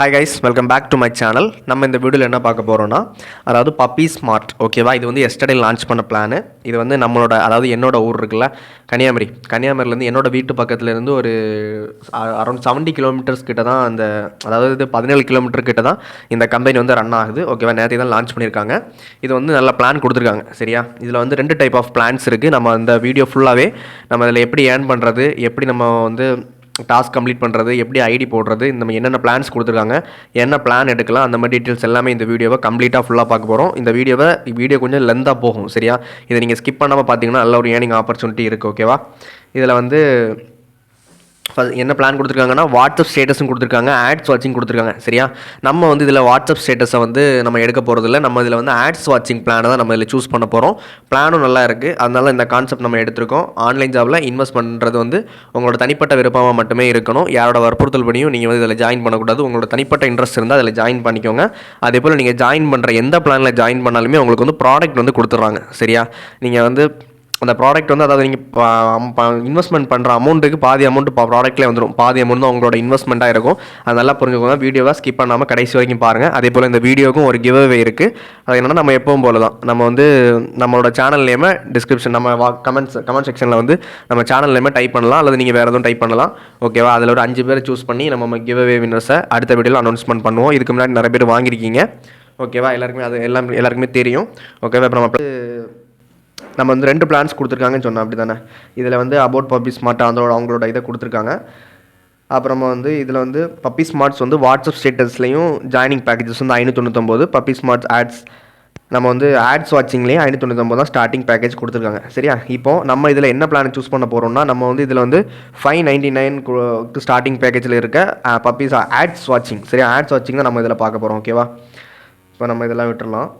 Hi guys welcome back to my channel நம்ம இந்த வீடியோவில் என்ன பார்க்க போகிறோம்னா அதாவது பப்பி ஸ்மார்ட் ஓகேவா இது வந்து எஸ்டர்டே லான்ச் பண்ண பிளானு இது வந்து நம்மளோட அதாவது என்னோட ஊர் இருக்குல்ல கன்னியாகுமரி. கன்னியாகுமரியிலேருந்து என்னோட வீட்டு பக்கத்துலேருந்து ஒரு அரௌண்ட் செவன்ட்டி கிலோமீட்டர்ஸ் கிட்ட தான் அந்த அதாவது இது பதினேழு கிலோமீட்டர் கிட்ட தான் இந்த கம்பெனி வந்து ரன் ஆகுது. ஓகேவா நேரத்தை தான் லான்ச் பண்ணியிருக்காங்க. இது வந்து நல்ல பிளான் கொடுத்துருக்காங்க. சரியா? இதில் வந்து ரெண்டு டைப் ஆஃப் பிளான்ஸ் இருக்குது நம்ம அந்த வீடியோ ஃபுல்லாகவே நம்ம இதில் எப்படி ஏர்ன் பண்ணுறது எப்படி நம்ம வந்து டாஸ்க் கம்ப்ளீட் பண்ணுறது எப்படி ஐடி போடுறது இந்த மாதிரி என்னென்ன பிளான்ஸ் கொடுத்துருக்காங்க என்ன பிளான் எடுக்கலாம் அந்த மாதிரி டீட்டெயில்ஸ் எல்லாமே இந்த வீடியோவை கம்ப்ளீட்டாக ஃபுல்லாக பார்க்க போகிறோம் இந்த வீடியோவை வீடியோ கொஞ்சம் லென்த்தாக போகும் சரியா? இதை நீங்கள் ஸ்கிப் பண்ணாமல் பார்த்தீங்கன்னா நல்ல ஒரு ஏர்னிங் ஆப்பர்ச்சுனிட்டி இருக்குது ஓகேவா இதில் வந்து என்ன பிளான் கொடுத்துருக்காங்கன்னா வாட்ஸ்அப் ஸ்டேட்டஸும் கொடுத்துருக்காங்க ஆட்ஸ் வாட்சிங் கொடுத்துருக்காங்க சரியா? நம்ம வந்து இதில் வாட்ஸ்அப் ஸ்டேட்டஸை வந்து நம்ம எடுக்க போகிறதில்ல நம்ம இதில் வந்து ஆட்ஸ் வாட்சிங் பிளானை தான் நம்ம இதில் சூஸ் பண்ண போகிறோம் பிளானும் நல்லா இருக்குது அதனால இந்த கான்செப்ட் நம்ம எடுத்திருக்கோம். ஆன்லைன் ஜாபில் இன்வெஸ்ட் பண்ணுறது வந்து உங்களோட தனிப்பட்ட விருப்பமாக மட்டுமே இருக்கணும். யாரோட வற்புறுத்தல் பண்ணியும் நீங்கள் வந்து இதில் ஜாயின் பண்ணக்கூடாது. உங்களோட தனிப்பட்ட இன்ட்ரெஸ்ட் இருந்தால் அதில் ஜாயின் பண்ணிக்கோங்க. அதே போல் நீங்கள் ஜாயின் பண்ணுற எந்த பிளானில் ஜாயின் பண்ணாலுமே உங்களுக்கு வந்து ப்ராடக்ட் வந்து கொடுத்துட்றாங்க சரியா? நீங்கள் வந்து அந்த ப்ராடக்ட் வந்து அதாவது நீங்கள் இன்வெஸ்ட்மெண்ட் பண்ணுற அமௌண்ட்டுக்கு பாதி அமௌண்ட் ப்ராடக்ட்லேயே வந்துடும் பாதி அமௌண்ட் தான் உங்களோட இன்வெஸ்ட்மெண்ட்டாக இருக்கும். அது நல்லா புரிஞ்சுக்கோங்க. வீடியோவை ஸ்கிப் பண்ணாமல் கடைசி வரைக்கும் பாருங்கள் அதே போல் இந்த வீடியோக்கும் ஒரு கிவ் அவே இருக்குது அது என்னென்னா நம்ம எப்பவும் போல தான். நம்ம வந்து நம்மளோட சேனல் நேமை டிஸ்கிரிப்ஷன் நம்ம வா கமெண்ட்ஸ் கமெண்ட் செக்ஷனில் வந்து நம்ம சேனல் நேமை டைப் பண்ணலாம். அல்லது நீங்கள் வேறு எதுவும் டைப் பண்ணலாம். ஓகேவா அதில் ஒரு அஞ்சு பேரை சூஸ் பண்ணி நம்ம கிவ் அவே வின்னர்ஸை அடுத்த வீடியோவில் அனௌன்ஸ்மெண்ட் பண்ணுவோம். இதுக்கு முன்னாடி நிறைய பேர் வாங்கியிருக்கீங்க. ஓகேவா எல்லாருக்குமே அது எல்லாம் எல்லாருக்குமே தெரியும். ஓகேவா இப்போ நம்ம நம்ம வந்து ரெண்டு பிளான்ஸ் கொடுத்துருக்காங்கன்னு சொன்னோம் அப்படி தானே இதில் வந்து அபவுட் பப்பி ஸ்மார்ட் அதோட அவங்களோட இதை கொடுத்துருக்காங்க. அப்புறமா வந்து இதில் வந்து பப்பி ஸ்மார்ட்ஸ் வந்து வாட்ஸ்அப் ஸ்டேட்டஸ்லையும் ஜாயினிங் பேக்கேஜஸ் வந்து ஐநூற்றி பப்பி ஸ்மார்ட்ஸ் ஆட்ஸ் நம்ம வந்து ஆட்ஸ் வாட்சிங்லேயும் ஐநூற்றி தான் ஸ்டார்டிங் பேக்கேஜ் கொடுத்துருக்காங்க. சரியா? இப்போ நம்ம இதில் என்ன பிளான் சூஸ் பண்ண போகிறோம்னா நம்ம வந்து இதில் வந்து ஃபைவ் நைன்டி நைன் ஸ்டார்டிங் பேக்கேஜில் இருக்க பப்பீஸ் ஆட்ஸ் வாட்சிங் சரியா? ஆட்ஸ் வாட்சிங் தான் நம்ம இதில் பார்க்க போகிறோம் ஓகேவா இப்போ நம்ம இதெல்லாம் விட்டுடலாம்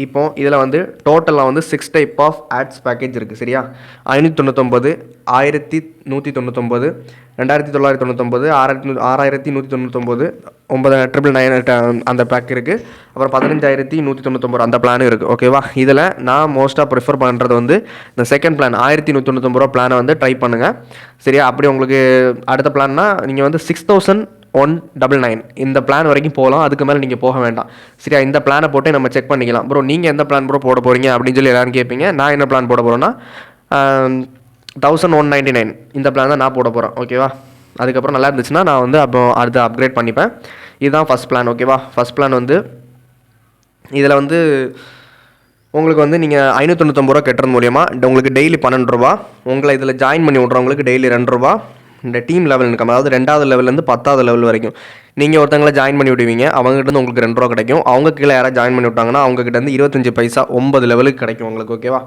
இப்போ இதில் வந்து டோட்டலாக வந்து six type of ads package இருக்குது சரியா? ஐநூற்றி தொண்ணூத்தொம்பது ஆயிரத்தி நூற்றி தொண்ணூத்தொம்பது ரெண்டாயிரத்தி தொள்ளாயிரத்தி தொண்ணூத்தொம்பது ஆறாயிரத்தி நூ ஆறாயிரத்தி நூற்றி தொண்ணூத்தொம்பது ஒன்பது ட்ரிபிள் நைன் அந்த பேக் இருக்குது அப்புறம் பதினஞ்சாயிரத்தி நூற்றி தொண்ணூத்தொம்பது அந்த பிளானும் இருக்குது ஓகேவா இதில் நான் மோஸ்ட்டாக ப்ரிஃபர் பண்ணுறது வந்து இந்த செகண்ட் பிளான் ஆயிரத்தி நூற்றி தொண்ணூத்தொம்பது ரூபா பிளானை வந்து ட்ரை பண்ணுங்கள் சரியா? அப்படி உங்களுக்கு அடுத்த பிளான்னா நீங்கள் வந்து six thousand one double nine இந்த பிளான் வரைக்கும் போகலாம். அதுக்கு மேலே நீங்கள் போக வேண்டாம். சரியா? இந்த பிளானை போட்டு நம்ம செக் பண்ணிக்கலாம். ப்ரோ நீங்கள் எந்த பிளான் ப்ரோ போட போகிறீங்க அப்படின்னு சொல்லி எல்லாரும் கேட்பீங்க நான் என்ன பிளான் போட போகிறேன்னா தௌசண்ட் ஒன் நைன்டி நைன் இந்த பிளான் தான் நான் போட போகிறேன் ஓகேவா அதுக்கப்புறம் நல்லா இருந்துச்சுன்னா நான் வந்து அப்போ அடுத்து அப்கிரேட் பண்ணிப்பேன். இதுதான் ஃபஸ்ட் பிளான் ஓகேவா ஃபஸ்ட் பிளான் வந்து இதில் வந்து உங்களுக்கு வந்து நீங்கள் ஐநூற்றொண்ணூத்தொம்பது ரூபா கட்டுறது மூலியமாக உங்களுக்கு டெய்லி பன்னெண்டு ரூபா. உங்களை இதில் ஜாயின் பண்ணி விட்றவங்களுக்கு டெய்லி ரெண்டு ரூபா. இந்த டீம் லெவல் இன்கம் அதாவது ரெண்டாவது லெவல்லேருந்து பத்தாவது லெவல் வரைக்கும். நீங்கள் ஒருத்தங்களை ஜாயின் பண்ணி விடுவீங்க. அவங்ககிட்ட இருந்து உங்களுக்கு ரெண்டு ரூபா கிடைக்கும். அவங்க கீழே யாராவது ஜாயின் பண்ணி விட்டாங்கன்னா அவங்ககிட்ட இருந்து இருபத்தஞ்சு பைசா ஒன்பது லெவலுக்கு கிடைக்கும் உங்களுக்கு ஓகேவா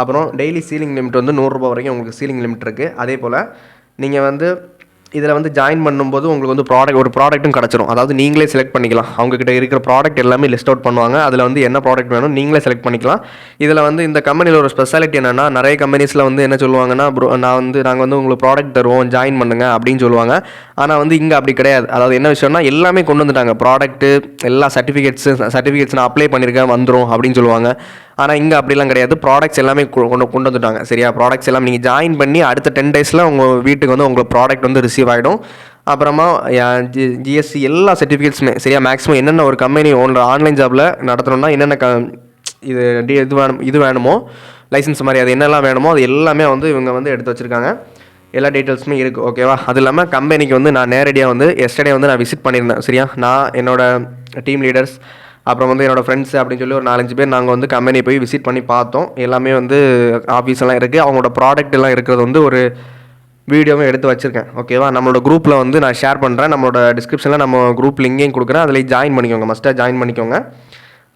அப்புறம் டெய்லி சீலிங் லிமிட் வந்து நூறுரூபா வரைக்கும் உங்களுக்கு சீலிங் லிமிட் இருக்குது அதே போல் நீங்கள் வந்து இதில் வந்து ஜாயின் பண்ணும்போது உங்களுக்கு வந்து ப்ராடக்ட் ஒரு ப்ராடக்ட்டும் கிடச்சிரும். அதாவது நீங்களே செலக்ட் பண்ணிக்கலாம். அவங்கக்கிட்ட இருக்கிற ப்ராடக்ட் எல்லாமே லிஸ்ட் அவுட் பண்ணுவாங்க. அதில் வந்து என்ன ப்ராடக்ட் வேணும் நீங்களே செலக்ட் பண்ணிக்கலாம். இதில் வந்து இந்த கம்பெனியில் ஒரு ஸ்பெஷாலிட்டி என்னென்னா நிறைய கம்பெனிஸில் வந்து என்ன சொல்லுவாங்கன்னா ப்ரோ நான் வந்து நாங்கள் வந்து உங்களுக்கு ப்ராடக்ட் தருவோம் ஜாயின் பண்ணுங்க அப்படின்னு சொல்லுவாங்க. ஆனால் வந்து இங்கே அப்படி கிடையாது. அதாவது என்ன விஷயம்னா எல்லாமே கொண்டு வந்துட்டாங்க. ப்ராடக்ட்டு எல்லா சர்டிஃபிகேட்ஸு சர்டிஃபிகேட்ஸ் நான் அப்ளை பண்ணியிருக்கேன் வந்துடும் அப்படின்னு சொல்லுவாங்க. ஆனால் இங்கே அப்படிலாம் கிடையாது. ப்ராடக்ட்ஸ் எல்லாமே கொ- கொண்டு கொண்டு வந்துட்டாங்க. சரியா? ப்ராடக்ட்ஸ் எல்லாம் நீங்கள் ஜாயின் பண்ணி அடுத்த டென் டேஸில் உங்கள் வீட்டுக்கு வந்து உங்களுக்கு ப்ராடக்ட் வந்து ரிசீவ் ஆகிடும் அப்புறமா ஜிஎஸ்சி எல்லா சர்டிஃபிகேட்ஸுமே சரியா? மேக்ஸிமம் என்னென்ன ஒரு கம்பெனி ஒன்று ஆன்லைன் ஜாபில் நடத்தணும்னா என்னென்ன க இது இது வேணும் இது வேணுமோ லைசன்ஸ் மாதிரி அது என்னெல்லாம் வேணுமோ அது எல்லாமே வந்து இவங்க வந்து எடுத்து வச்சுருக்காங்க. எல்லா டீட்டெயில்ஸுமே இருக்குது ஓகேவா அது இல்லாமல் கம்பெனிக்கு வந்து நான் நேரடியாக வந்து எஸ்டர்டே வந்து நான் விசிட் பண்ணியிருந்தேன் சரியா? நான் என்னோட டீம் லீடர்ஸ் அப்புறம் வந்து என்னோடய ஃப்ரெண்ட்ஸ் அப்படின்னு சொல்லி ஒரு நாலஞ்சு பேர் நாங்கள் வந்து கம்பெனி போய் விசிட் பண்ணி பார்த்தோம். எல்லாமே வந்து ஆஃபீஸ் எல்லாம் இருக்குது அவங்களோட ப்ராடக்ட் எல்லாம் இருக்கிறது வந்து ஒரு வீடியோவும் எடுத்து வச்சுருக்கேன். ஓகேவா நம்மளோட குரூப்பில் வந்து நான் ஷேர் பண்ணுறேன் நம்மளோட டிஸ்கிரிப்ஷனில் நம்ம குரூப் லிங்கையும் கொடுக்குறேன். அதில் ஜாயின் பண்ணிக்கோங்க. மஸ்ட்டாக ஜாயின் பண்ணிக்கோங்க.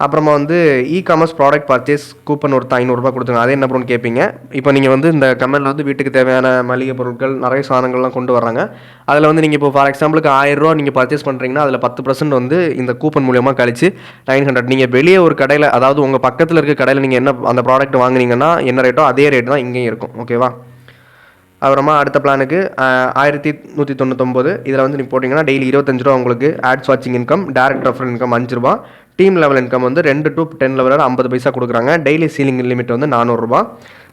அப்புறமா வந்து e commerce product purchase coupon ஒரு ஐநூறுரூபா கொடுத்துருங்க. அது என்ன பண்ணுன்னு கேட்பீங்க இப்போ நீங்கள் வந்து இந்த கம்பெனியில் வந்து வீட்டுக்கு தேவையான மளிகை பொருட்கள் நிறைய சாதனங்கள்லாம் கொண்டு வர்றாங்க. அதில் வந்து நீங்கள் இப்போ ஃபார் எக்ஸாம்பிளுக்கு ஆயிரரூவா நீங்கள் பர்ச்சேஸ் பண்ணுறீங்கன்னா அதில் பத்து பர்சன்ட் வந்து இந்த கூப்பன் மூலியமாக கழிச்சு நைன் ஹண்ட்ரட் நீங்கள் வெளியே ஒரு கடையில் அதாவது உங்கள் பக்கத்தில் இருக்க கடையில் நீங்கள் என்ன அந்த ப்ராடக்ட் வாங்குனீங்கன்னா என்ன ரேட்டோ அதே ரேட் தான் இங்கேயும் இருக்கும். ஓகேவா அப்புறமா அடுத்த பிளானுக்கு ஆயிரத்தி நூற்றி தொண்ணூத்தொம்பது. இதில் வந்து நீங்கள் போட்டிங்கன்னா டெய்லி இருபத்தஞ்சு ரூபா உங்களுக்கு ஆட்ஸ் வாட்சிங் இன்கம் டேரக்ட் ரெஃபரல் இன்கம் அஞ்சு ரூபா டீம் லெவல் இன்கம் வந்து ரெண்டு டு டென் லெவலில் ஐம்பது பைசா கொடுக்குறாங்க. டெய்லி சீலிங் லிமிட் வந்து நானூறுரூபா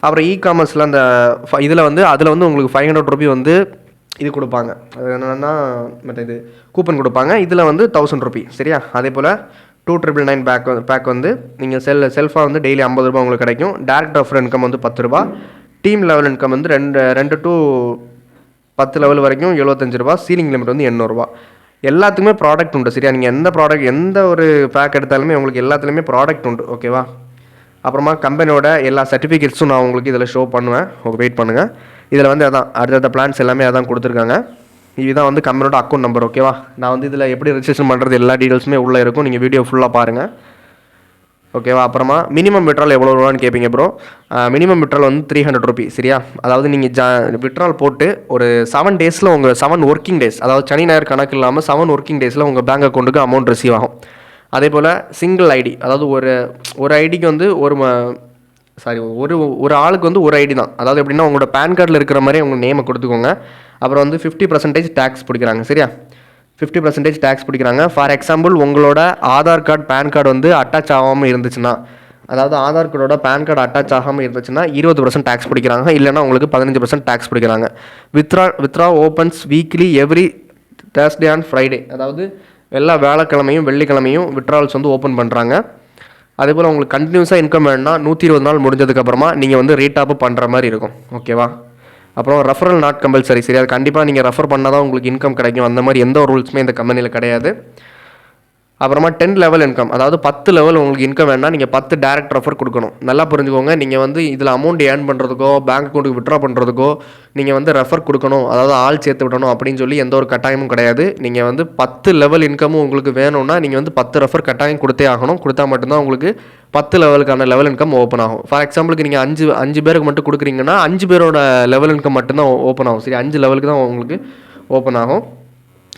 அப்புறம் இ காமர்ஸில் அந்த இதில் வந்து அதில் வந்து உங்களுக்கு ஃபைவ் ஹண்ட்ரட் ருபி வந்து இது கொடுப்பாங்க. அது என்னென்னா மற்ற இது கூப்பன் கொடுப்பாங்க. இதில் வந்து தௌசண்ட் ருபி சரியா? அதே போல் two triple nine pack pack வந்து நீங்கள் செல் செல்ஃபாக வந்து டெய்லி ஐம்பது ரூபா உங்களுக்கு கிடைக்கும். டேரக்ட் ஆஃபர் இன்கம் வந்து பத்து ரூபா டீம் லெவல் இன்கம் வந்து ரெண்டு ரெண்டு டு பத்து லெவல் வரைக்கும் எழுபத்தஞ்சு ரூபா சீலிங் லிமிட் வந்து எண்ணூறுரூவா எல்லாத்துக்குமே ப்ராடக்ட் உண்டு சரியா? நீங்கள் எந்த ப்ராடக்ட் எந்த ஒரு பேக் எடுத்தாலுமே உங்களுக்கு எல்லாத்துலேயுமே ப்ராடக்ட் உண்டு ஓகேவா அப்புறமா கம்பெனியோட எல்லா சர்டிஃபிகேட்ஸும் நான் உங்களுக்கு இதில் ஷோ பண்ணுவேன். ஓகே வெயிட் பண்ணுங்கள் இதில் வந்து அதான் அடுத்தடுத்த பிளான்ஸ் எல்லாமே அதான் கொடுத்துருக்காங்க. இதுதான் வந்து கம்பெனியோட அக்கௌண்ட் நம்பர் ஓகேவா நான் வந்து இதில் எப்படி ரிஜிஸ்டர் பண்ணுறது எல்லா டீட்டெயில்ஸுமே உள்ளே இருக்கும். நீங்கள் வீடியோ ஃபுல்லாக பாருங்கள் ஓகேவா? அப்புறமா மினிமம் விட்ரால் எவ்வளோ ரூபான்னு கேட்பீங்க ப்ரோ மினிமம் விட்ரால் வந்து த்ரீ ஹண்ட்ரட் ருபி சரியா? அதாவது நீங்கள் ஜா விட்ரால் போட்டு ஒரு செவன் டேஸில் உங்கள் செவன் ஒர்க்கிங் டேஸ் அதாவது சனி ஞாயிறு கணக்கு இல்லாமல் செவன் ஒர்க்கிங் டேஸில் உங்கள் பேங்க் அக்கௌண்ட்டுக்கு அமௌண்ட் ரிசீவ் ஆகும். அதே போல் சிங்கிள் ஐடி அதாவது ஒரு ஒரு ஐடிக்கு வந்து ஒரு சாரி ஒரு ஒரு ஆளுக்கு வந்து ஒரு ஐடி தான். அதாவது எப்படின்னா உங்களோட பேன் கார்டில் இருக்கிற மாதிரி உங்கள் நேமை கொடுத்துக்கோங்க. அப்புறம் வந்து ஃபிஃப்டி பர்சன்டேஜ் டேக்ஸ் பிடிக்கிறாங்க சரியா? ஃபிஃப்டி பர்சன்டேஜ் டேக்ஸ் பிடிக்கிறாங்க. ஃபார் எக்ஸாம்பிள் உங்களோட ஆதார் கார்டு பேன் கார்டு வந்து அட்டாச் ஆகாமல் இருந்துச்சுன்னா அதாவது ஆதார் கார்டோட பேன் கார்டு அட்டாச் ஆகாமல் இருந்துச்சுன்னா இருபது பர்சன்ட் டேக்ஸ் பிடிக்கிறாங்க. இல்லைனா உங்களுக்கு பதினஞ்சு பர்சன்ட் டேக்ஸ் பிடிக்கிறாங்க. Withdraw withdraw opens weekly every Thursday and Friday அதாவது எல்லா வேலைக்கிழமையும் வெள்ளிக்கிழமையும் விட்ரால்ஸ் வந்து ஓப்பன் பண்ணுறாங்க அதேபோல் உங்களுக்கு கண்டினியூஸாக இன்கம் வேணும்னா நூற்றி இருபது நாள் முடிஞ்சதுக்கப்புறமா நீங்கள் வந்து ரீடாப் பண்ணுற மாதிரி இருக்கும். ஓகேவா அப்புறம் ரெஃபரல் நாட் கம்பல்சரி சரி அது கண்டிப்பாக நீங்கள் ரெஃபர் பண்ணால் தான் உங்களுக்கு இன்கம் கிடைக்கும். அந்த மாதிரி எந்த ஒரு ரூல்ஸுமே இந்த கம்பெனியில் கிடையாது. அப்புறமா டென் லெவல் இன்கம் அதாவது பத்து லெவல் உங்களுக்கு இன்கம் வேணால் நீங்கள் பத்து டேரக்ட் ரெஃபர் கொடுக்கணும். நல்லா புரிஞ்சுக்கோங்க. நீங்கள் வந்து இதில் அமௌண்ட் ஏர்ன் பண்ணுறதுக்கோ பேங்க் அக்கௌண்ட்டுக்கு விட்ரா பண்ணுறதுக்கோ நீங்கள் வந்து ரெஃபர் கொடுக்கணும். அதாவது ஆள் சேர்த்து விடணும் அப்படின்னு சொல்லி எந்த ஒரு கட்டாயமும் கிடையாது. நீங்கள் வந்து பத்து லெவல் இன்கமும் உங்களுக்கு வேணும்னா நீங்கள் வந்து பத்து ரெஃபர் கட்டாயம் கொடுத்தே ஆகணும். கொடுத்தா மட்டும்தான் உங்களுக்கு பத்து லெவலுக்கான லெவல் இன்கம் ஓப்பன் ஆகும். ஃபார் எக்ஸாம்பிளுக்கு நீங்கள் அஞ்சு அஞ்சு பேருக்கு மட்டும் கொடுக்குறீங்கன்னா அஞ்சு பேரோட லெவல் இன்கம் மட்டும்தான் ஓப்பன் ஆகும். சரி அஞ்சு லெவலுக்கு தான் உங்களுக்கு ஓப்பன் ஆகும்.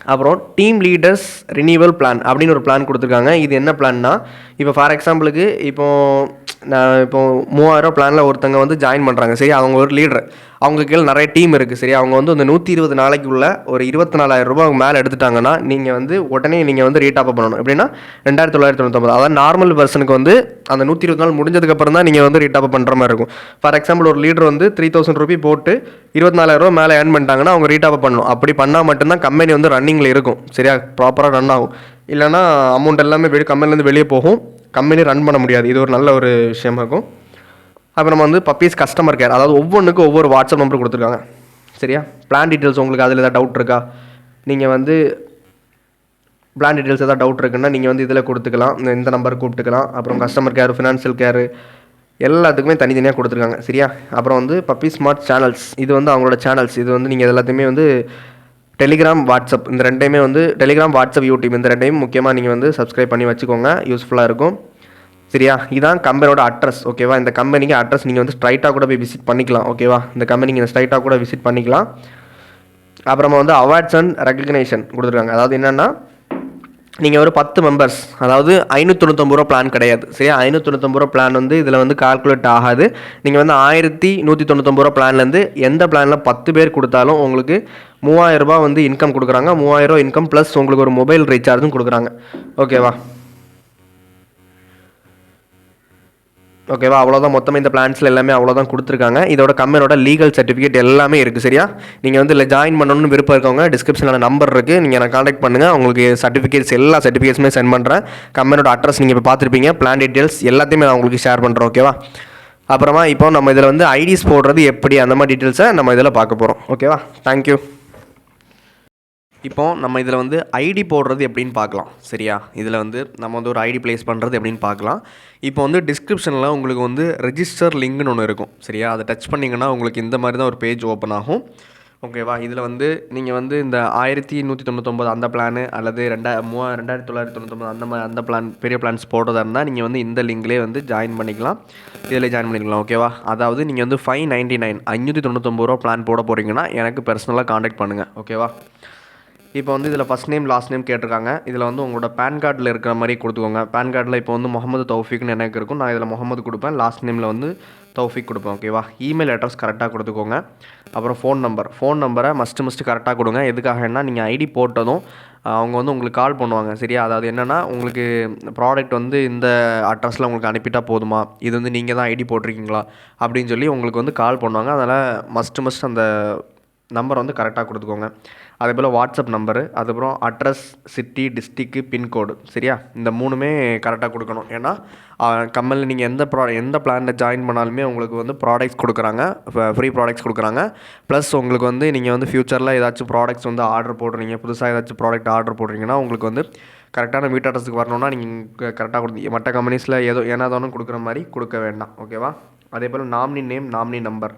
அப்புறம் டீம் லீடர்ஸ் ரினியூவல் பிளான் அப்படின்னு ஒரு பிளான் கொடுத்துருக்காங்க. இது என்ன பிளான்னா இப்போ ஃபார் எக்ஸாம்பிளுக்கு இப்போது நான் இப்போ மூவாயிரம் பிளானில் ஒருத்தங்க வந்து ஜாயின் பண்ணுறாங்க சரி அவங்க ஒரு லீடர் அவங்க கீழே நிறைய டீம் இருக்குது சரி அவங்க வந்து அந்த நூற்றி இருபது நாளைக்குள்ள ஒரு இருபத்தி நாலாயிரம் ரூபாய் அவங்க மேலே எடுத்துட்டாங்கன்னா நீங்கள் வந்து உடனே நீங்கள் வந்து ரீடாப் பண்ணணும். எப்படின்னா ரெண்டாயிரத்தி தொள்ளாயிரத்தி தொண்ணூத்தொம்பது அதாவது நார்மல் பர்சனுக்கு வந்து அந்த நூற்றி இருபது நாள் முடிஞ்சதுக்கப்புறம் தான் நீங்கள் வந்து ரீடாப் பண்ணுற மாதிரி இருக்கும். ஃபார் எக்ஸாம்பிள் ஒரு லீடர் வந்து த்ரீ தௌசண்ட் ருபி போட்டு இருபத்தி நாலாயிரம் ரூபா மேலே ஏர்ன் பண்ணிட்டாங்கன்னா அவங்க ரீடாப் பண்ணணும். அப்படி பண்ணால் மட்டும்தான் கம்பெனி வந்து ரன்னிங்கில் இருக்கும் சரியா? ப்ராப்பராக ரன் ஆகும். இல்லைனா அமௌண்ட் எல்லாமே வெளியே கம்பெனிலேருந்து வெளியே போகும். கம்பெனி ரன் பண்ண முடியாது. இது ஒரு நல்ல ஒரு விஷயமா இருக்கும். அப்புறம் வந்து பப்பீஸ் கஸ்டமர் கேர் அதாவது ஒவ்வொன்றுக்கும் ஒவ்வொரு வாட்ஸ்அப் நம்பர் கொடுத்துருக்காங்க. சரியா? பிளான் டீட்டெயில்ஸ் உங்களுக்கு அதில் ஏதாவது டவுட் இருக்கா? நீங்கள் வந்து பிளான் டீட்டெயில்ஸ் ஏதாவது டவுட் இருக்குன்னா நீங்கள் வந்து இதில் கொடுத்துக்கலாம். இந்த இந்த நம்பர் கூப்பிட்டுக்கலாம். அப்புறம் கஸ்டமர் கேர் ஃபினான்ஷியல் கேரு எல்லாத்துக்குமே தனித்தனியாக கொடுத்துருக்காங்க. சரியா? அப்புறம் வந்து பப்பி ஸ்மார்ட் சேனல்ஸ் இது வந்து அவங்களோட சேனல்ஸ் இது வந்து நீங்கள் எல்லாத்தையுமே வந்து டெலிகிராம் வாட்ஸ்அப் இந்த ரெண்டையுமே வந்து டெலிகிராம் வாட்ஸ்அப் யூடியூப் இந்த ரெண்டையும் முக்கியமாக நீங்கள் வந்து சப்ஸ்கிரைப் பண்ணி வச்சுக்கோங்க. யூஸ்ஃபுல்லாக இருக்கும். சரியா? இதான் கம்பெனியோட அட்ரஸ் ஓகேவா இந்த கம்பெனிக்கு அட்ரஸ் நீங்கள் வந்து ஸ்ட்ரைட்டாக கூட போய் விசிட் பண்ணிக்கலாம் ஓகேவா இந்த கம்பெனிக்கு நீங்கள் ஸ்ட்ரைட்டாக கூட விசிட் பண்ணிக்கலாம். அப்புறமா வந்து அவார்ட்ஸ் அண்ட் ரெக்கக்னேஷன் கொடுத்துருக்காங்க. அதாவது என்னென்னா நீங்கள் ஒரு பத்து மெம்பர்ஸ் அதாவது ஐநூற்றொண்ணூத்தொம்பது ரூபா பிளான் கிடையாது சரியா? ஐநூற்றொண்ணூத்தொம்பது ரூபா பிளான் வந்து இதில் வந்து கால்குலேட் ஆகாது. நீங்கள் வந்து ஆயிரத்தி நூற்றி தொண்ணூத்தொம்பது ரூபா பிளான்லேருந்து எந்த பிளானில் பத்து பேர் கொடுத்தாலும் உங்களுக்கு மூவாயிரம் ரூபா வந்து இன்கம் கொடுக்குறாங்க. மூவாயிரம் ரூபா இன்கம் ப்ளஸ் உங்களுக்கு ஒரு மொபைல் ரீசார்ஜும் கொடுக்குறாங்க. ஓகேவா ஓகேவா அவ்வளோதான் மொத்தமாக இந்த பிளான்ஸில் எல்லாமே அவ்வளோதான் கொடுத்துருக்காங்க. இதோட கம்பெனியோட லீகல் சர்டிஃபிகேட் எல்லாமே இருக்குது சரியா? நீங்கள் வந்து இல்லை ஜாயின் பண்ணணும்னு விருப்பம் இருக்கவங்க டிஸ்கிரிப்ஷனில் நம்பர் இருக்குது நீங்கள் நான் காண்டாக்ட் பண்ணுங்கள் உங்களுக்கு சர்டிஃபிகேட்ஸ் எல்லா சர்டிஃபிகேட்ஸுமே சென்ட் பண்ணுறேன் கம்பெனியோட அட்ரஸ் நீங்கள் இப்போ பார்த்துருப்பீங்க. பிளான் டீட்டெயில்ஸ் எல்லாத்தையுமே நான் உங்களுக்கு ஷேர் பண்ணுறேன் ஓகேவா அப்புறமா இப்போ நம்ம இதில் வந்து ஐடிஸ் போடுறது எப்படி? அந்த மாதிரி டீட்டெயில்ஸை நம்ம இதில் பார்க்க போகிறோம் ஓகேவா தேங்க்யூ இப்போ நம்ம இதில் வந்து ஐடி போடுறது எப்படின்னு பார்க்கலாம். சரியா? இதில் வந்து நம்ம வந்து ஒரு ஐடி ப்ளேஸ் பண்ணுறது எப்படின்னு பார்க்கலாம். இப்போ வந்து டிஸ்கிரிப்ஷனில் உங்களுக்கு வந்து ரெஜிஸ்டர் லிங்க்னு ஒன்று இருக்கும். சரியா? அதை டச் பண்ணிங்கன்னா உங்களுக்கு இந்த மாதிரி தான் ஒரு பேஜ் ஓப்பன் ஆகும். ஓகேவா இதில் வந்து நீங்கள் வந்து இந்த ஆயிரத்தி நூற்றி தொண்ணூத்தொம்பது அந்த பிளானு அல்லது ரெண்டா மூவா ரெண்டாயிரத்தி தொள்ளாயிரத்தி தொண்ணூத்தொம்பது அந்த மாதிரி அந்த பிளான் பெரிய பிளான்ஸ் போடுறதா இருந்தால் நீங்கள் வந்து இந்த லிங்க்லேயே வந்து ஜாயின் பண்ணிக்கலாம். இதில் ஜாயின் பண்ணிக்கலாம். ஓகேவா அதாவது நீங்கள் வந்து ஃபைவ் நைன்ட்டி நைன் ஐநூற்றி தொண்ணூத்தொம்பது ரூபா பிளான் போட போகிறீங்கன்னா எனக்கு பர்சனலாக காண்டாக்ட் பண்ணுங்கள் ஓகேவா இப்போ வந்து இதில் ஃபஸ்ட் நேம் லாஸ்ட் நேம் கேட்டிருக்காங்க. இதில் வந்து உங்களோட பேன் கார்டில் இருக்கிற மாதிரி கொடுத்துக்கோங்க. பேன் கார்டில் இப்போ வந்து முகமது தௌஃபிக்னு எனக்கு இருக்கும். நான் இதில் முகமது கொடுப்பேன். லாஸ்ட் நேமில் வந்து தௌஃபிக் கொடுப்பேன். ஓகேவா இமெயில் அட்ரஸ் கரெக்டாக கொடுத்துக்கோங்க. அப்புறம் ஃபோன் நம்பர் ஃபோன் நம்பரை மஸ்ட்டு மஸ்ட்டு கரெக்டாக கொடுங்க. எதுக்காகன்னா நீங்கள் ஐடி போட்டதும் அவங்க வந்து உங்களுக்கு கால் பண்ணுவாங்க. சரியா? அதாவது என்னென்னா உங்களுக்கு ப்ராடக்ட் வந்து இந்த அட்ரஸில் உங்களுக்கு அனுப்பிட்டால் போதுமா? இது வந்து நீங்கள் தான் ஐடி போட்டிருக்கீங்களா? அப்படின்னு சொல்லி உங்களுக்கு வந்து கால் பண்ணுவாங்க. அதனால் மஸ்ட்டு மஸ்ட் அந்த நம்பர் வந்து கரெக்டாக கொடுத்துக்கோங்க. அதே போல் வாட்ஸ்அப் நம்பரு அதுக்கப்புறம் அட்ரஸ் சிட்டி டிஸ்ட்ரிக்கு பின்கோடு சரியா? இந்த மூணுமே கரெக்டாக கொடுக்கணும். ஏன்னா கம்பெனியில் நீங்கள் எந்த ப்ரா எந்த பிளானில் ஜாயின் பண்ணாலுமே உங்களுக்கு வந்து ப்ராடக்ட்ஸ் கொடுக்குறாங்க. ஃப்ரீ ப்ராடக்ட்ஸ் கொடுக்குறாங்க. ப்ளஸ் உங்களுக்கு வந்து நீங்கள் வந்து ஃப்யூச்சரில் ஏதாச்சும் ப்ராடக்ட்ஸ் வந்து ஆர்டர் போடுறீங்க புதுசாக ஏதாச்சும் ப்ராடக்ட் ஆர்டர் போடுறீங்கன்னா உங்களுக்கு வந்து கரெக்டான வீட்டு அட்ரஸுக்கு வரணும்னா நீங்கள் கரெக்டாக கொடுத்து மற்ற கம்பெனிஸில் ஏதோ ஏனாதானும் கொடுக்குற மாதிரி கொடுக்க வேண்டாம். ஓகேவா அதே போல் nominee name nominee number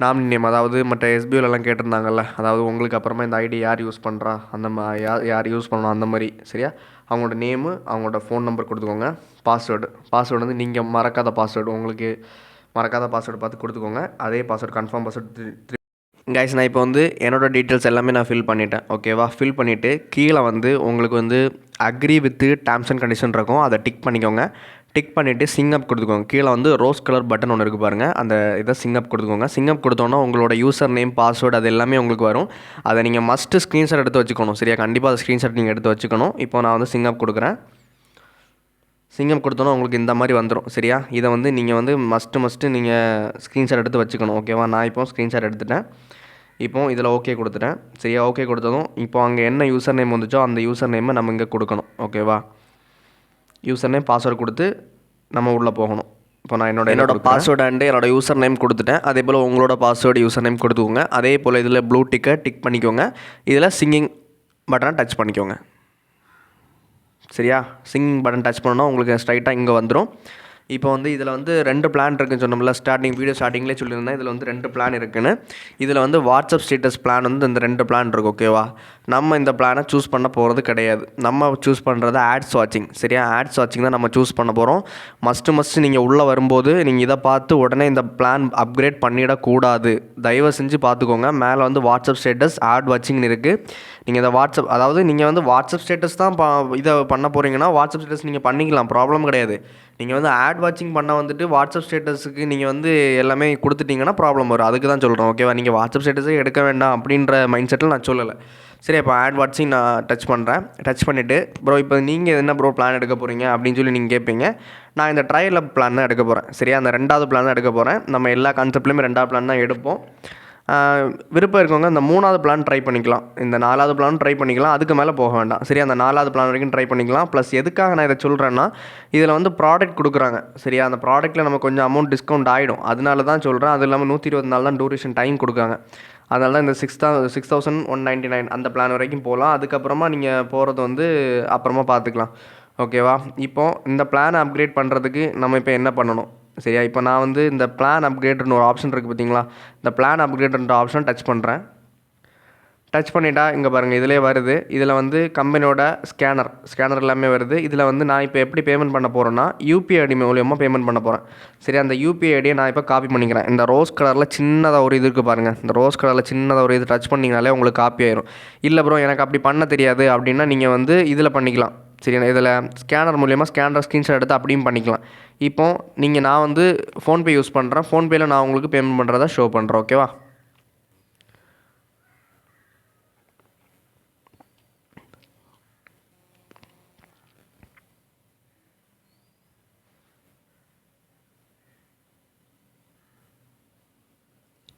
nominee name அதாவது மற்ற எஸ்பிஓலெல்லாம் கேட்டிருந்தாங்கல்ல அதாவது உங்களுக்கு அப்புறமா இந்த ஐடி யார் யூஸ் பண்ணுறா அந்த மா யார் யார் யூஸ் பண்ணணும் அந்த மாதிரி சரியா? அவங்களோட நேமு அவங்களோட ஃபோன் நம்பர் கொடுத்துக்கோங்க பாஸ்வேர்டு. பாஸ்வேர்டு வந்து நீங்கள் மறக்காத பாஸ்வேர்டு உங்களுக்கு மறக்காத பாஸ்வேர்டு பார்த்து கொடுத்துக்கோங்க அதே பாஸ்வேர்டு கன்ஃபார்ம் பாஸ்வேர்டு கைஸ் நான் இப்போ வந்து என்னோடய டீட்டெயில்ஸ் எல்லாமே நான் ஃபில் பண்ணிட்டேன் ஓகேவா ஃபில் பண்ணிவிட்டு கீழே வந்து உங்களுக்கு வந்து agree with terms and condition இருக்கும் அதை டிக் பண்ணிக்கோங்க. டிக் பண்ணிவிட்டு சிங்கப் கொடுத்துக்கோங்க. கீழே வந்து ரோஸ் கலர் பட்டன் ஒன்று இருக்குது பாருங்கள் அந்த இதை சிங்கப் கொடுத்துக்கோங்க. சிங்கப் கொடுத்தோன்னா உங்களோட யூசர் நேம் பாஸ்வேர்டு அது எல்லாமே உங்களுக்கு வரும். அதை நீங்கள் மஸ்ட்டு ஸ்க்ரீன்ஷாட் எடுத்து வச்சுக்கணும். சரியா? கண்டிப்பாக அதை ஸ்க்ரீன்ஷாட் நீங்கள் எடுத்து வச்சுக்கணும். இப்போ நான் வந்து சிங்கப் கொடுக்குறேன். சிங்கம் கொடுத்தோன்னா உங்களுக்கு இந்த மாதிரி வந்துடும் சரியா? இதை வந்து நீங்கள் வந்து மஸ்ட்டு மஸ்ட்டு நீங்கள் ஸ்க்ரீன்ஷாட் எடுத்து வச்சுக்கணும். ஓகேவா நான் இப்போ ஸ்க்ரீன்ஷாட் எடுத்துட்டேன். இப்போ இதில் ஓகே கொடுத்துட்டேன். சரியா? ஓகே கொடுத்ததும் இப்போ அங்கே என்ன யூசர் நேம் வந்துச்சோ அந்த யூசர் நேமை நம்ம இங்கே கொடுக்கணும். ஓகேவா யூசர் நேம் பாஸ்வேர்டு கொடுத்து நம்ம உள்ளே போகணும். இப்போ நான் என்னோட என்னோட பாஸ்வேர்டு அண்டு என்னோட யூசர் நேம் கொடுத்துட்டேன். அதே போல் உங்களோட பாஸ்வேர்டு யூசர் நேம் கொடுத்துக்கோங்க. அதே போல் இதில் ப்ளூ டிக்கை டிக் பண்ணிக்கோங்க. இதில் சிங்கிங் பட்டனை டச் பண்ணிக்கோங்க. சரியா? சிங்கிங் பட்டன் டச் பண்ணோன்னா உங்களுக்கு ஸ்ட்ரைட்டாக இங்கே வந்துடும் இப்போ வந்து இதில் வந்து ரெண்டு பிளான் இருக்குன்னு சொன்னோம்ல ஸ்டார்டிங் வீடியோ ஸ்டார்டிங்லேயே சொல்லியிருந்தேன். இதில் வந்து ரெண்டு பிளான் இருக்குன்னு. இதில் வந்து வாட்ஸ்அப் ஸ்டேட்டஸ் பிளான் வந்து இந்த ரெண்டு பிளான் இருக்குது ஓகேவா நம்ம இந்த பிளானை சூஸ் பண்ண போகிறது கிடையாது. நம்ம சூஸ் பண்ணுறது ஆட்ஸ் வாட்சிங் சரியா? ஆட்ஸ் வாட்சிங் தான் நம்ம சூஸ் பண்ண போகிறோம் மஸ்ட்டு மஸ்ட்டு நீங்கள் உள்ளே வரும்போது நீங்கள் இதை பார்த்து உடனே இந்த பிளான் அப்கிரேட் பண்ணிடக்கூடாது. தயவு செஞ்சு பார்த்துக்கோங்க. மேலே வந்து வாட்ஸ்அப் ஸ்டேட்டஸ் ஆட் வாட்சிங்னு இருக்குது நீங்கள் இந்த வாட்ஸ்அப் அதாவது நீங்கள் வந்து வாட்ஸ்அப் ஸ்டேட்டஸ் தான் பா இதை பண்ண போகிறீங்கன்னா வாட்ஸ்அப் ஸ்டேட்டஸ் நீங்கள் பண்ணிக்கலாம். ப்ராப்ளம் கிடையாது. நீங்கள் வந்து ஆட் வாட்சிங் பண்ண வந்துட்டு வாட்ஸ்அப் ஸ்டேட்டஸுக்கு நீங்கள் வந்து எல்லாமே கொடுத்துட்டிங்கன்னா ப்ராப்ளம் வரும். அதுக்கு தான் சொல்கிறோம் ஓகேவா நீங்கள் வாட்ஸ்அப் ஸ்டேட்டஸே எடுக்க வேண்டாம் அப்படின்ற மைண்ட் செட்டில் நான் சொல்லலை. சரி இப்போ ஆட் வாட்சிங் நான் டச் பண்ணுறேன் டச் பண்ணிவிட்டு ப்ரோ இப்போ நீங்கள் என்ன ப்ரோ பிளான் எடுக்க போகிறீங்க அப்படின்னு சொல்லி நீங்கள் கேட்பீங்க நான் இந்த ட்ரையல் பிளான் தான் எடுக்க போகிறேன் சரியா? அந்த ரெண்டாவது பிளான் தான் எடுக்க போகிறேன் நம்ம எல்லா கான்செப்ட்லேயுமே ரெண்டாவது பிளான் தான் எடுப்போம். விருப்பம் இருக்கவங்க அந்த மூணாவது பிளான் ட்ரை பண்ணிக்கலாம். இந்த நாலாவது பிளான் ட்ரை பண்ணிக்கலாம். அதுக்கு மேலே போக வேண்டாம். சரி அந்த நாலாவது பிளான் வரைக்கும் ட்ரை பண்ணிக்கலாம். ப்ளஸ் எதுக்காக நான் இதை சொல்கிறேன்னா இதில் வந்து ப்ராடக்ட் கொடுக்குறாங்க. சரியா? அந்த ப்ராடக்ட்டில் நம்ம கொஞ்சம் அமௌண்ட் டிஸ்கவுண்ட் ஆகிடும் அதனால தான் சொல்கிறேன் அது இல்லாமல் நூற்றி இருபது நாள் தான் டூரேஷன் டைம் கொடுக்காங்க. அதனால தான் இந்த six thou six thousand one ninety nine அந்த பிளான் வரைக்கும் போகலாம். அதுக்கப்புறமா நீங்கள் போகிறது வந்து அப்புறமா பார்த்துக்கலாம். ஓகேவா இப்போது இந்த பிளானை அப்கிரேட் பண்ணுறதுக்கு நம்ம இப்போ என்ன பண்ணணும்? சரியா? இப்போ நான் வந்து இந்த பிளான் அப்கிரேட்னு ஒரு ஆப்ஷன் இருக்குது பார்த்தீங்களா இந்த பிளான் அப்கிரேட்ன்ற ஆப்ஷன் டச் பண்ணுறேன் டச் பண்ணிட்டா இங்கே பாருங்கள் இதிலே வருது. இதில் வந்து கம்பெனியோட ஸ்கேனர் ஸ்கேனர் எல்லாமே வருது. இதில் வந்து நான் இப்போ எப்படி பேமெண்ட் பண்ண போகிறேன்னா யூபிஐ ஐடி மூலியமாக பேமெண்ட் பண்ண போகிறேன் சரி அந்த யூபிஐ ஐடியை நான் இப்போ காப்பி பண்ணிக்கிறேன். இந்த ரோஸ் கலரில் சின்னதாக ஒரு இது இருக்குது பாருங்கள் இந்த ரோஸ் கலரில் சின்னதாக ஒரு இது டச் பண்ணிங்கனாலே உங்களுக்கு காப்பி ஆயிரும். இல்லை ப்ரோ எனக்கு அப்படி பண்ண தெரியாது அப்படின்னா நீங்கள் வந்து இதில் பண்ணிக்கலாம். சரி இதில் ஸ்கேனர் மூலியமாக ஸ்கேனர் ஸ்க்ரீன்ஷாட் எடுத்து அப்படியும் பண்ணிக்கலாம். இப்போ நீங்கள் நான் வந்து ஃபோன்பே யூஸ் பண்ணுறேன் ஃபோன்பேயில் நான் உங்களுக்கு பேமெண்ட் பண்ணுறதா ஷோ பண்ணுறேன் ஓகேவா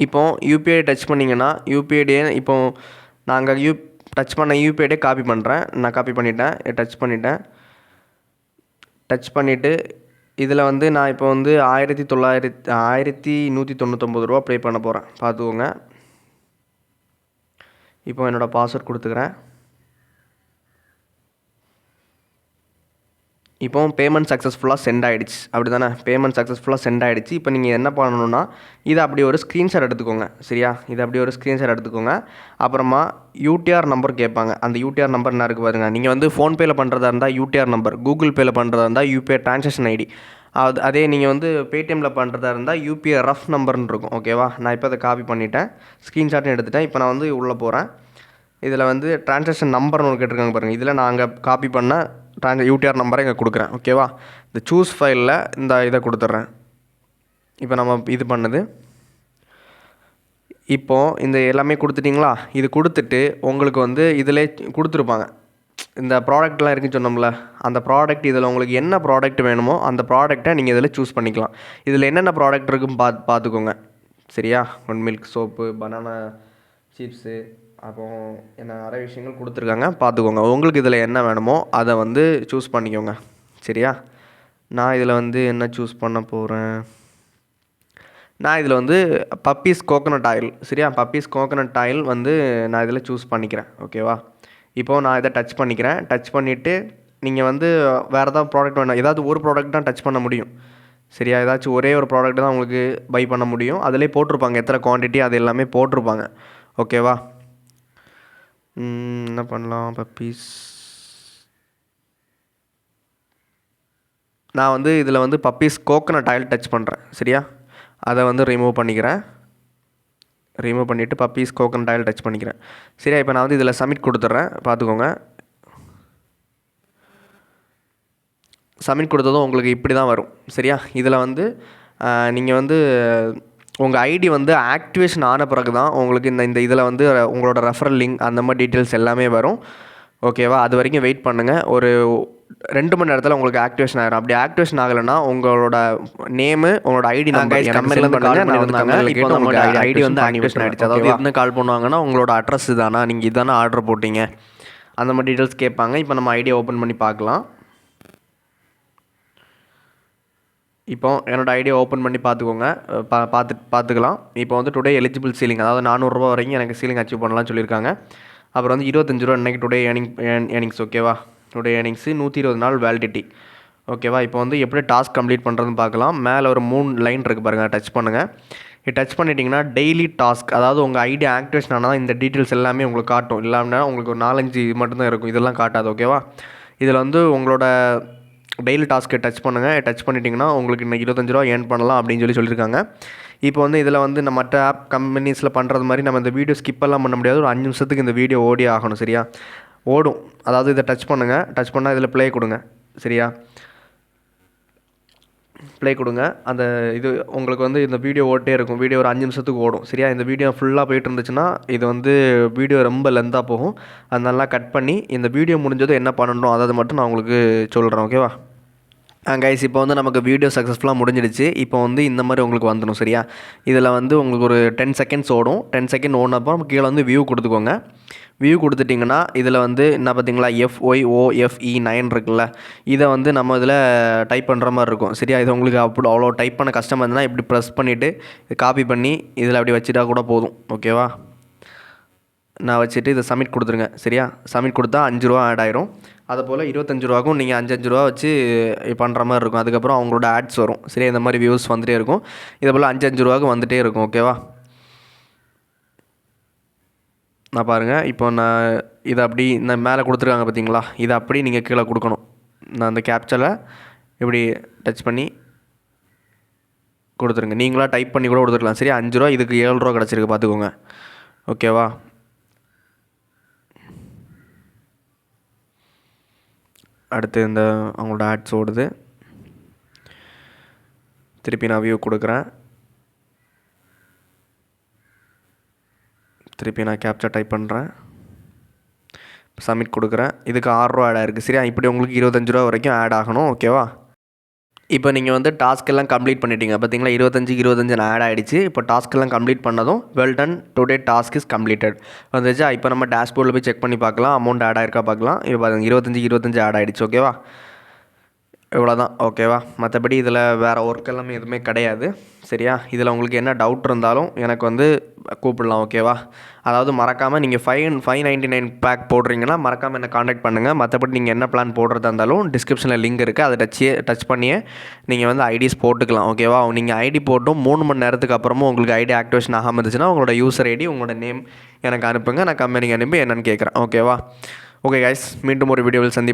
இப்போ யூபிஐ டச் பண்ணிங்கன்னா யூபிஐடியே இப்போ நாங்கள் யூ டச் பண்ண யூபிஐடியே காப்பி பண்ணுறேன் நான் காப்பி பண்ணிட்டேன் டச் பண்ணிட்டேன். டச் பண்ணிவிட்டு இதில் வந்து நான் இப்போ வந்து ஆயிரத்தி தொள்ளாயிரத்தி ஆயிரத்தி நூற்றி தொண்ணூத்தொம்பது ரூபா ப்ளே பண்ண போகிறேன் பார்த்துக்கோங்க. இப்போ என்னோடய பாஸ்வேர்ட் கொடுத்துக்கிறேன். இப்போ பேமெண்ட் சக்ஸஸ்ஃபுல்லாக சென்ட் ஆகிடுச்சு அப்படி தானே பேமெண்ட் சக்ஸஸ்ஃபுல்லாக சென்ட் ஆகிடுச்சு இப்போ நீங்கள் என்ன பண்ணணும்னா இதை அப்படி ஒரு ஸ்க்ரீன்ஷாட் எடுத்துக்கோங்க. சரியா? இதை அப்படி ஒரு ஸ்க்ரீன்ஷாட் எடுத்துக்கோங்க. அப்புறமா யூடிஆர் நம்பர் கேட்பாங்க. அந்த யூடிஆர் நம்பர் என்ன இருக்குது பாருங்கள் நீங்கள் வந்து ஃபோன்பேயில் பண்ணுறதா இருந்தால் யூடிஆர் நம்பர் கூகுள் பேயில் பண்ணுறதா இருந்தால் யூபிஐ ட்ரான்சாக்ஷன் ஐடி அது அதே நீங்கள் வந்து பேடிஎம்மில் பண்ணுறதா இருந்தால் யூபிஐ ரஃப் நம்பர்னு இருக்கும். ஓகேவா நான் இப்போ அதை காப்பி பண்ணிட்டேன். ஸ்க்ரீன்ஷாட்டும் எடுத்துட்டேன். இப்போ நான் வந்து உள்ளே போகிறேன் இதில் வந்து ட்ரான்சாக்ஷன் நம்பர்னு ஒன்று கேட்டிருக்காங்க பாருங்கள் இதில் நான் அங்கே காப்பி பண்ண ட்ரான் யூடிஆர் நம்பரை இங்கே கொடுக்குறேன். ஓகேவா இந்த சூஸ் ஃபைலில் இந்த இதை கொடுத்துட்றேன். இப்போ நம்ம இது பண்ணுது. இப்போ இந்த எல்லாமே கொடுத்துட்டிங்களா? இது கொடுத்துட்டு உங்களுக்கு வந்து இதிலே கொடுத்துருப்பாங்க. இந்த ப்ராடக்ட்லாம் இருக்குன்னு சொன்னோம்ல அந்த ப்ராடக்ட் இதில் உங்களுக்கு என்ன ப்ராடக்ட் வேணுமோ அந்த ப்ராடக்ட்டை நீங்கள் இதில் சூஸ் பண்ணிக்கலாம். இதில் என்னென்ன ப்ராடக்ட் இருக்குன்னு பார்த்து பார்த்துக்கோங்க. சரியா? One milk soap banana chips அப்போ என்ன நிறைய விஷயங்கள் கொடுத்துருக்காங்க. பார்த்துக்கோங்க. உங்களுக்கு இதில் என்ன வேணுமோ அதை வந்து சூஸ் பண்ணிக்கோங்க. சரியா? நான் இதில் வந்து என்ன சூஸ் பண்ண போகிறேன் நான் இதில் வந்து பப்பீஸ் கோகோனட் ஆயில் சரியா? பப்பீஸ் கோகோனட் ஆயில் வந்து நான் இதில் சூஸ் பண்ணிக்கிறேன். ஓகேவா இப்போது நான் இதை டச் பண்ணிக்கிறேன். டச் பண்ணிவிட்டு நீங்கள் வந்து வேறு ஏதாவது ப்ராடக்ட் வேணும் ஏதாவது ஒரு ப்ராடக்ட் தான் டச் பண்ண முடியும். சரியா? ஏதாச்சும் ஒரே ஒரு ப்ராடக்ட் தான் உங்களுக்கு பை பண்ண முடியும். அதிலே போட்டிருப்பாங்க. எத்தனை குவான்டிட்டி அது எல்லாமே போட்டிருப்பாங்க. ஓகேவா என்ன பண்ணலாம்? பப்பீஸ் நான் வந்து இதில் வந்து பப்பீஸ் கோக்கனட் ஆயில் டச் பண்ணுறேன் சரியா? அதை வந்து ரிமூவ் பண்ணிக்கிறேன். ரிமூவ் பண்ணிவிட்டு பப்பீஸ் கோக்கன் ஆயில் டச் பண்ணிக்கிறேன். சரியா? இப்போ நான் வந்து இதில் சப்மிட் கொடுத்துட்றேன். பார்த்துக்கோங்க. சப்மிட் கொடுத்ததும் உங்களுக்கு இப்படி தான் வரும். சரியா? இதில் வந்து நீங்கள் வந்து உங்கள் ஐடி வந்து ஆக்டிவேஷன் ஆன பிறகு தான் உங்களுக்கு இந்த இந்த இதில் வந்து உங்களோட ரெஃபரல் லிங்க் அந்த மாதிரி டீட்டெயில்ஸ் எல்லாமே வரும். ஓகேவா அது வரைக்கும் வெயிட் பண்ணுங்கள் ஒரு ரெண்டு மணி நேரத்தில் உங்களுக்கு ஆக்டிவேஷன் ஆகிரும் அப்படி ஆக்டிவேஷன் ஆகலைன்னா உங்களோட நேமு உங்களோட ஐடி நம்பர் ஐடி வந்து ஆக்டிவேஷன் ஆகிடுச்சு அதாவது இருந்து கால் பண்ணுவாங்கன்னா உங்களோட அட்ரஸ் இதானா நீங்கள் இதானே ஆர்டர் போட்டீங்க. அந்த மாதிரி டீட்டெயில்ஸ் கேட்பாங்க. இப்போ நம்ம ஐடியை ஓப்பன் பண்ணி பார்க்கலாம். இப்போ என்னோடய ஐடியா ஓப்பன் பண்ணி பார்த்துக்கோங்க. பா பார்த்து பார்த்துக்கலாம். இப்போ வந்து டுடே எலிஜிபிள் சீலிங் அதாவது நானூறுரூவா வரைக்கும் எனக்கு சீலிங் அச்சீவ் பண்ணலாம்னு சொல்லியிருக்காங்க. அப்புறம் வந்து இருபத்தஞ்சு ரூபா இன்றைக்கி டுடே ஏர்னிங் ஏர்னிங்ஸ் ஓகேவா டுடே ஏர்னிங்ஸு நூற்றி இருபது நாள் வேலிடிட்டி ஓகேவா இப்போ வந்து எப்படி டாஸ்க் கம்ப்ளீட் பண்ணுறதுன்னு பார்க்கலாம். மேலே ஒரு மூணு லைன் இருக்குது பாருங்கள் டச் பண்ணுங்கள் இது டச் பண்ணிட்டீங்கன்னா டெய்லி டாஸ்க் அதாவது உங்கள் ஐடி ஆக்டிவேஷன் ஆனால் இந்த டீட்டெயில்ஸ் எல்லாமே உங்களுக்கு காட்டும். இல்லாமல் உங்களுக்கு ஒரு நாலஞ்சு இது மட்டும்தான் இருக்கும். இதெல்லாம் காட்டாது ஓகேவா இதில் வந்து உங்களோட டெய்லி டாஸ்க்கை டச் பண்ணுங்கள் டச் பண்ணிட்டீங்கன்னா உங்களுக்கு இன்னைக்கு இருபத்தஞ்சு ரூபா ஏர்ன் பண்ணலாம் அப்படின்னு சொல்லி சொல்லியிருக்காங்க இப்போ வந்து இதில் வந்து நம்ம மற்ற ஆப் கம்பெனிஸில் பண்ணுறது மாதிரி நம்ம இந்த வீடியோ ஸ்கிப்பெல்லாம் பண்ண முடியாது. ஒரு அஞ்சு நிமிஷத்துக்கு இந்த வீடியோ ஓடி ஆகணும் சரியா? ஓடும். அதாவது இதை டச் பண்ணுங்கள் டச் பண்ணால் இதில் ப்ளே கொடுங்க சரியா? ப்ளே கொடுங்க. அந்த இது உங்களுக்கு வந்து இந்த வீடியோ ஓட்டே இருக்கும். வீடியோ ஒரு அஞ்சு நிமிஷத்துக்கு ஓடும். சரியா? இந்த வீடியோ ஃபுல்லாக போயிட்டு இருந்துச்சுன்னா இது வந்து வீடியோ ரொம்ப லென்த்தாக போகும். அதனால கட் பண்ணி இந்த வீடியோ முடிஞ்சதும் என்ன பண்ணணும் அதை மட்டும் நான் உங்களுக்கு சொல்கிறேன் ஓகேவா கைஸ் இப்போ வந்து நமக்கு வீடியோ சக்ஸஸ்ஃபுல்லாக முடிஞ்சிடுச்சு. இப்போ வந்து இந்த மாதிரி உங்களுக்கு வந்துடும் சரியா? இதில் வந்து உங்களுக்கு ஒரு டென் செகண்ட்ஸ் ஓடும். டென் செகண்ட் ஓடினப்போ நம்ம கீழே வந்து வியூ கொடுத்துக்கோங்க. வியூ கொடுத்துட்டிங்கன்னா இதில் வந்து என்ன பார்த்தீங்களா? எஃப்ஒய்ஓஎஃப்இ நைன் இருக்குல்ல. இதை வந்து நம்ம இதில் டைப் பண்ணுற மாதிரி இருக்கும் சரியா? இது உங்களுக்கு அப்படி அவ்வளோ டைப் பண்ண கஷ்டமாக இருந்ததுன்னா இப்படி ப்ரெஸ் பண்ணிவிட்டு காப்பி பண்ணி இதில் அப்படி வச்சுட்டா கூட போதும் ஓகேவா நான் வச்சுட்டு இதை சப்மிட் கொடுத்துருங்க. சரியா? சப்மிட் கொடுத்தா அஞ்சு ரூபா ஆட் ஆயிரும். அதை போல் இருபத்தஞ்சு ரூபாக்கும் நீங்கள் அஞ்சு அஞ்சு ரூபா வச்சு பண்ணுற மாதிரி இருக்கும். அதுக்கப்புறம் அவங்களோட ஆட்ஸ் வரும். சரியா? இந்த மாதிரி வியூஸ் வந்துகிட்டே இருக்கும். இதை போல் அஞ்சு அஞ்சு ரூபாக்கு வந்துட்டே இருக்கும். ஓகேவா நான் பாருங்கள் இப்போ நான் இதை அப்படி இந்த மேலே கொடுத்துருக்காங்க பார்த்தீங்களா? இதை அப்படி நீங்கள் கீழே கொடுக்கணும். நான் அந்த கேப்சரில் இப்படி டச் பண்ணி கொடுத்துருங்க. நீங்களா டைப் பண்ணி கூட கொடுத்துருக்கலாம். சரி அஞ்சு ரூபா இதுக்கு ஏழு ரூபா கிடச்சிருக்கு. பார்த்துக்கோங்க. ஓகேவா அடுத்து இந்த அவங்களோட ஆட்ஸ் ஓடுது. திருப்பி நான் வியூ கொடுக்குறேன். திருப்பி நான் கேப்சர் டைப் பண்ணுறேன் சப்மிட் கொடுக்குறேன். இதுக்கு ஆறுரூவா ஆட் ஆயிருக்கு. சரியா? இப்படி உங்களுக்கு இருபத்தஞ்சு ரூபா வரைக்கும் ஆட் ஆகணும். ஓகேவா இப்போ நீங்கள் வந்து டாஸ்க் எல்லாம் கம்ப்ளீட் பண்ணிட்டீங்க. பார்த்தீங்களா? இருபத்தஞ்சு இருபத்தஞ்சு ஆட் ஆகிடுச்சு இப்போ டாஸ்க் எல்லாம் கம்ப்ளீட் பண்ணதும் well done today task is completed வந்துச்சா இப்போ நம்ம டேஷ்போர்டில் போய் செக் பண்ணி பார்க்கலாம். அமௌண்ட் ஆட் ஆயிருக்கா பார்க்கலாம். இப்போ பாருங்க இருபத்தஞ்சி இருபத்தஞ்சு ஆட் ஆகிடுச்சு ஓகேவா இவ்வளோதான் ஓகேவா மற்றபடி இதில் வேறு ஒர்க் எல்லாமே எதுவுமே கிடையாது. சரியா? இதில் உங்களுக்கு என்ன டவுட் இருந்தாலும் எனக்கு வந்து கூப்பிடலாம் ஓகேவா அதாவது மறக்காமல் நீங்கள் five five ninety nine pack போடுறீங்கன்னா மறக்காமல் என்ன காண்டாக்ட் பண்ணுங்கள் மற்றபடி நீங்கள் என்ன பிளான் போடுறதா இருந்தாலும் டிஸ்கிரிப்ஷனில் லிங்க் இருக்குது அதை டச்சே டச் பண்ணியே நீங்கள் வந்து ஐடிஸ் போட்டுக்கலாம் ஓகேவா நீங்கள் ஐடி போட்டும் மூணு மணி நேரத்துக்கு அப்புறமும் உங்களுக்கு ஐடி ஆக்டிவேஷன் ஆகாமல் இருந்துச்சுன்னா உங்களோட யூசர் ஐடி உங்களோட நேம் எனக்கு அனுப்புங்க. நான் கம்பெனிக்கு அனுப்பி என்னென்னு கேட்குறேன் ஓகேவா ஓகே கைஸ் மீண்டும் ஒரு வீடியோவில் சந்திப்போம்.